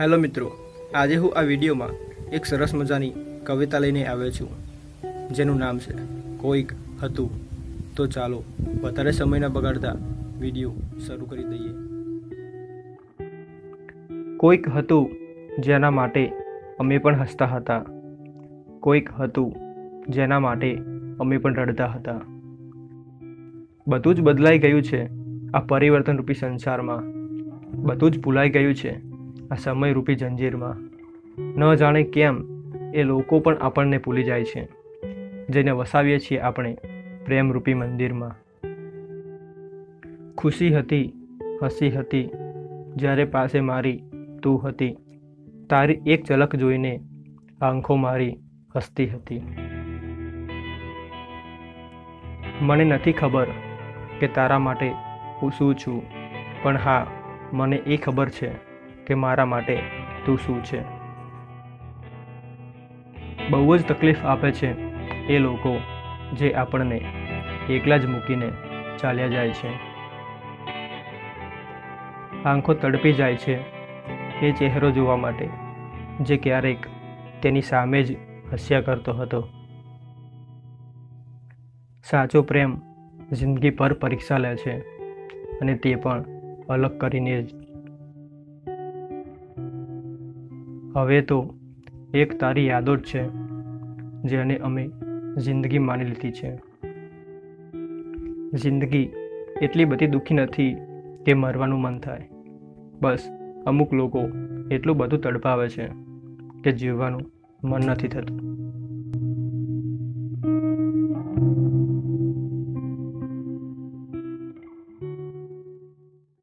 Hello મિત્રો, આજે હું આ વિડીયોમાં એક સરસ મજાની કવિતા લઈને આવ્યો છું. જેનું નામ છે, કોઈક હતું. તો ચાલો, વધારે સમયના બગાડતા વીડિયો શરૂ કરી દઈએ. કોઈક હતું જેના માટે અમે પણ હસતા હતા. કોઈક હતું જેના માટે અમે પણ રડતા હતા. બધું જ બદલાઈ ગયું છે આ પરિવર્તનરૂપી સંસારમાં. બધું જ ભૂલાઈ ગયું છે. આ સમયરૂપી જંજીરમાં. ન જાણે કેમ એ લોકો પણ આપણને ભૂલી જાય છે. જેને વસાવીએ છીએ આપણે પ્રેમરૂપી મંદિરમાં. ખુશી હતી, હસી હતી, જ્યારે પાસે મારી તું હતી. તારી એક ઝલક જોઈને આંખો મારી હસતી હતી. મને નથી ખબર કે તારા માટે હું શું છું, પણ હા, મને એ ખબર છે. કે મારા માટે તું શું છે? બહુ જ તકલીફ આપે છે એ લોકો જે આપણને એકલા જ મૂકીને ચાલ્યા જાય છે. આંખો તડપી જાય છે એ ચહેરો જોવા માટે, જે ક્યારેક તેની સામે જ હસ્યા કરતો હતો. સાચો પ્રેમ જિંદગી પર પરીક્ષા લે છે અને તે પણ અલગ કરીને જ હવે તો એક તારી યાદો જ છે, જેને અમે જિંદગી માની લીધી છે. જિંદગી એટલી બધી દુઃખી નથી કે મરવાનું મન થાય. બસ, અમુક લોકો એટલું બધું તડપાવે છે કે જીવવાનું મન નથી થતું.